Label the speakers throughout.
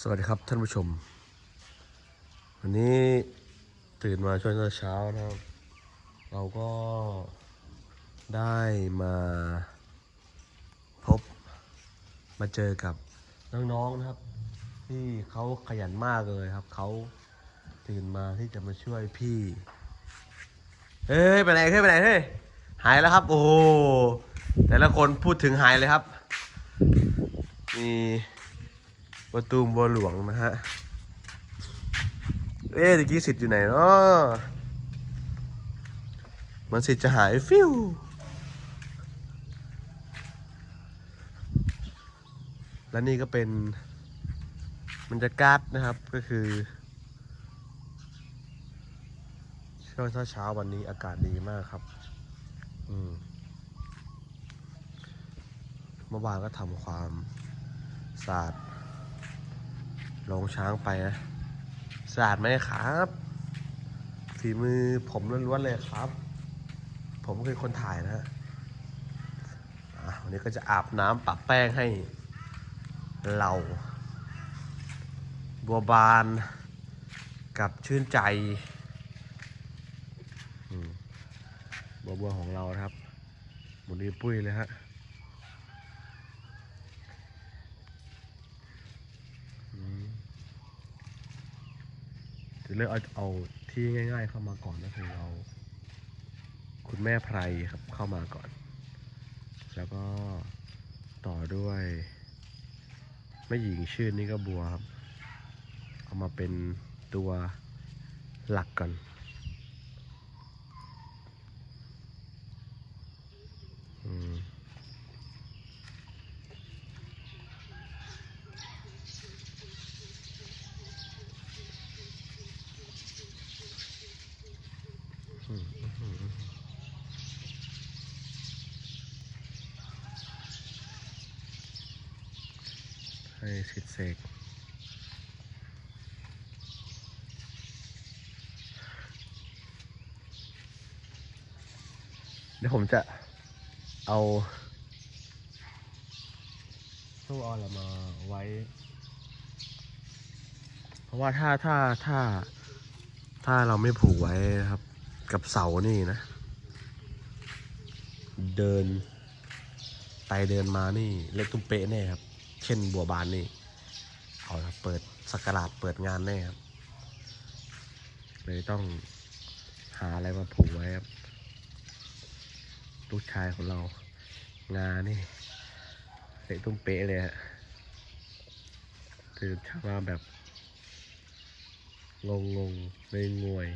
Speaker 1: สวัสดีครับท่านผู้ชม วันนี้ตื่นมาช่วงเช้านะครับ เราก็ได้มาพบมาเจอกับน้องๆนะครับ ที่เขาขยันมากเลยครับ เขาตื่นมาที่จะมาช่วยพี่เฮ้ยไปไหนเฮ้ยไปไหนเฮ้ยหายแล้วครับ โอ้แต่ละคนพูดถึงหายเลยครับมี ประตูบัวหลวงนะฮะ เอ๊ะตะกี้สิทธิ์อยู่ไหนเนาะมันสิทธิ์จะหายฟิวและนี่ก็เป็นบรรยากาศนะครับก็คือช่วงเช้าๆวันนี้อากาศดีมากครับ อืมเมื่อวานก็ทำความสะอาด ลงช้างไปนะสะอาดไหมครับฝีมือผมล้วนๆเลยครับ ผมคือคนถ่ายนะฮะวันนี้ก็จะอาบน้ำปะแป้งให้เรา บัวบานกับชื่นใจบัวบัวของเรานะครับ หมุนดีปุ้ยเลยฮะ จะเลือกเอาเอาที่ง่าย ๆ เข้ามาก่อนก็คือเอาคุณแม่ไพรครับเข้ามาก่อน แล้วก็ต่อด้วยแม่หญิงชื่อนี่ก็บัวครับ เอามาเป็นตัวหลักก่อนอืม ให้สิทธิ์เสกเดี๋ยวผมจะเอาตู้ออนลมาไว้ เพราะว่าถ้าถ้าถ้าถ้าเราไม่ผูกไว้นะครับ กับเสานี่นะ เดิน ไปเดินมานี่เล็กตุ้มเป๊ะแน่ครับ เช่นบัวบานนี่เอาละเปิดสักการาดเปิดงานแน่ครับเลยต้องหาอะไรมาผูกไว้ครับลูกชายของเรางานนี่เล็กตุ้มเป๊ะเลยฮะตื่นเช้ามาแบบงงงงเลยงวย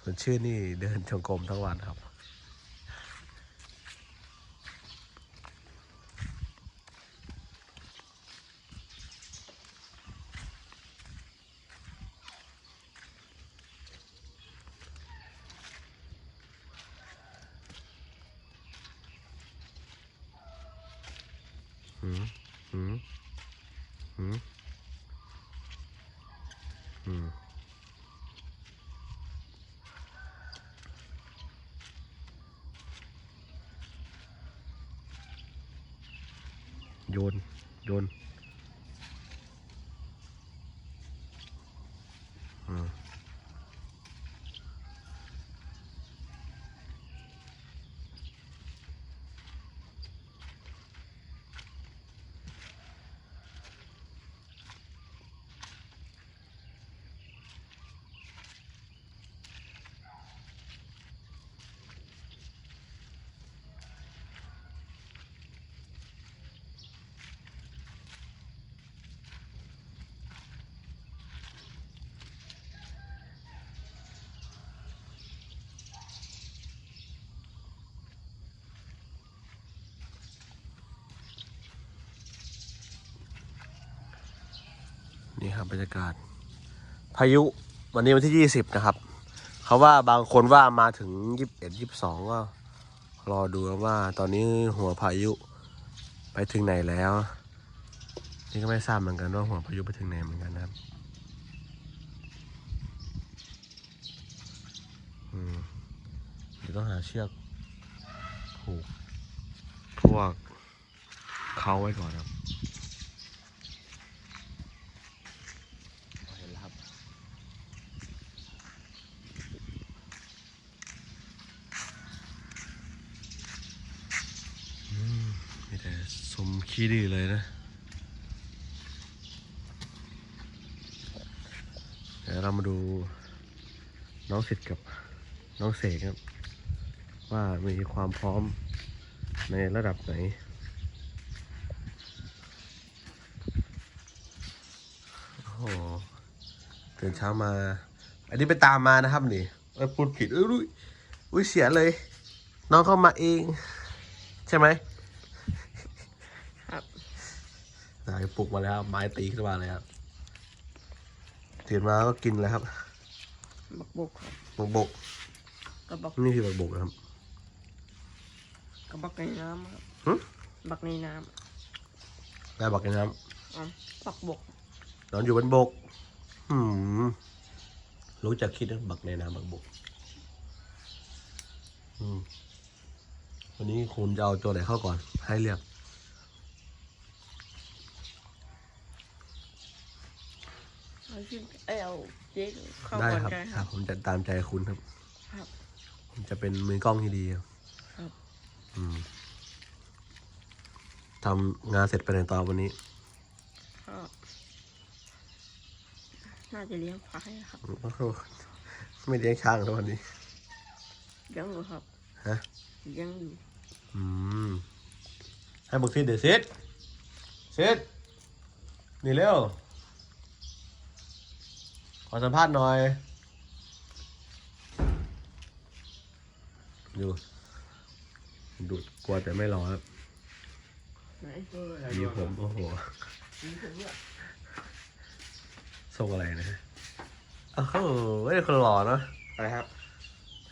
Speaker 1: ส่วนชื่อนี่เดินจงกรมทั้งวันครับ หืมหืมหืมหืม โยน โยน ครับบรรยากาศ พายุวันนี้วันที่ยี่สิบนะครับ เขาว่าบางคนว่ามาถึงยี่สิบเอ็ดยี่สิบสองก็รอดูว่าตอนนี้หัวพายุไปถึงไหนแล้ว นี่ก็ไม่ทราบเหมือนกันว่าหัวพายุไปถึงไหนเหมือนกันนะครับเดี๋ยวต้องหาเชือกผูกพวกเขาไว้ก่อนครับเห็นแล้วครับ อืมมีแต่สม ขี้ดื้อเลยนะ เดี๋ยวเรามาดูน้องสิทธิ์กับน้องเสกครับ ว่ามีความพร้อมในระดับไหนโอ้โหตื่นเช้ามา อันนี้ไปตามมานะครับนี่เอ้ยพูดผิดเอ้ยอุ้ยอุ้ยเสียเลย น้องเข้ามาเอง ใช่ไหม
Speaker 2: ครับ
Speaker 1: นายปลุกมาแล้วครับไม้ตีขึ้นมาเลยครับตื่นมาก็กินเลยครับ
Speaker 2: บักบุกครับ
Speaker 1: บกบก
Speaker 2: กระบัก
Speaker 1: นี่คือบกบกนะครับ
Speaker 2: กระบักในน้ำครับ
Speaker 1: หึ
Speaker 2: บักในน้
Speaker 1: นายบอกกันน้ำ
Speaker 2: อ๋อบักบกำ
Speaker 1: นอนอยู่บนบก อืมรู้จักคิดนะบักในน้ำบักบก อืมวันนี้คุณจะเอาตัวไหนเข้าก่อน ให้เลือก
Speaker 2: เอาชื่อเอ้ยเอาเจ๊เข้า
Speaker 1: ได้
Speaker 2: ก่อน
Speaker 1: ครับ
Speaker 2: กัน
Speaker 1: ค
Speaker 2: ค
Speaker 1: รั
Speaker 2: รั
Speaker 1: บบ ผมจะตามใจคุณครับ
Speaker 2: ครับ
Speaker 1: ผมจะเป็นมือกล้องที่ดีครับ
Speaker 2: ครับ
Speaker 1: อืมทำงานเสร็จไปในตอนวันนี้
Speaker 2: ก็น่าจะเลี้ยงควายครับ
Speaker 1: โอ้โหไม่เลี้ยงช้างแล้ววันนี้
Speaker 2: เลี้ยงอยู่ครับ
Speaker 1: ฮะ
Speaker 2: เลี้ยงอยู่
Speaker 1: อืม ให้บอกซิดเดี๋ยวซิดซิดนี่เร็ว ขอสัมภาษณ์หน่อยดูดูกลัวแต่ไม่รอครับ
Speaker 2: ไหน
Speaker 1: มีผมโอ้โหส่งอะไรนะฮะอ้าวเขาไม่ได้คนหล่อเนอะ
Speaker 3: อะไรครับ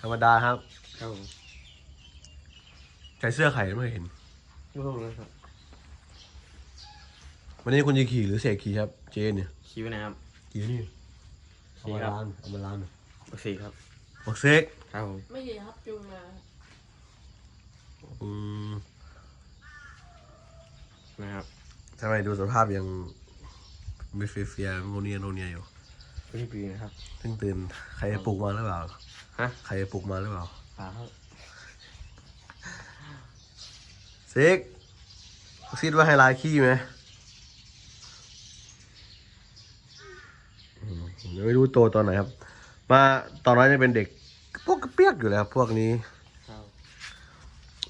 Speaker 1: ธรรมดาครับ
Speaker 3: ครับผม
Speaker 1: ใส่เสื้อไข่ไม่เคยเห็น
Speaker 3: ไม่ต้องเลยครับ
Speaker 1: วันนี้คุณจะขี่หรือเสกขี่ครับ เจนเนี่ย
Speaker 3: คิวนะครับ
Speaker 1: ขี่นี่ เอามา
Speaker 3: ขี่ครับ
Speaker 1: ล้านเอามาล้าน
Speaker 3: บักสี่ครับ
Speaker 1: บอกเสก
Speaker 3: ครับผม
Speaker 2: ไม่ดีครับจุงมา
Speaker 1: อืม
Speaker 3: นะครับ
Speaker 1: ทำไมดูสภาพยังมีเฟียเฟียๆโงเนียโงเนียอยู่
Speaker 3: พี่ปีนะครับ
Speaker 1: เพิ่งตื่นใครปลุกมาหรือเปล่า
Speaker 3: ฮะ
Speaker 1: ใครปลุกมาหรือเปล่า
Speaker 3: ปลาครับ
Speaker 1: เสกซิดว่าให้ลายขี้ไหมอืม ยังไม่รู้โตตอนไหนครับ มาตอนนั้นยังเป็นเด็กพวกเปียกอยู่เลยครับพวกนี้
Speaker 3: ครับ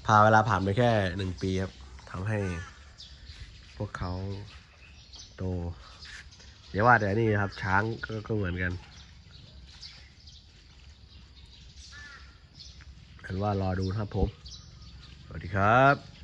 Speaker 1: พาเวลาผ่านไปแค่หนึ่งปีครับทำให้ พวกเขาโตเดี๋ยวว่าแต่นี่ครับ ช้างก็ก็เหมือนกันเห็นว่ารอดูครับผม สวัสดีครับ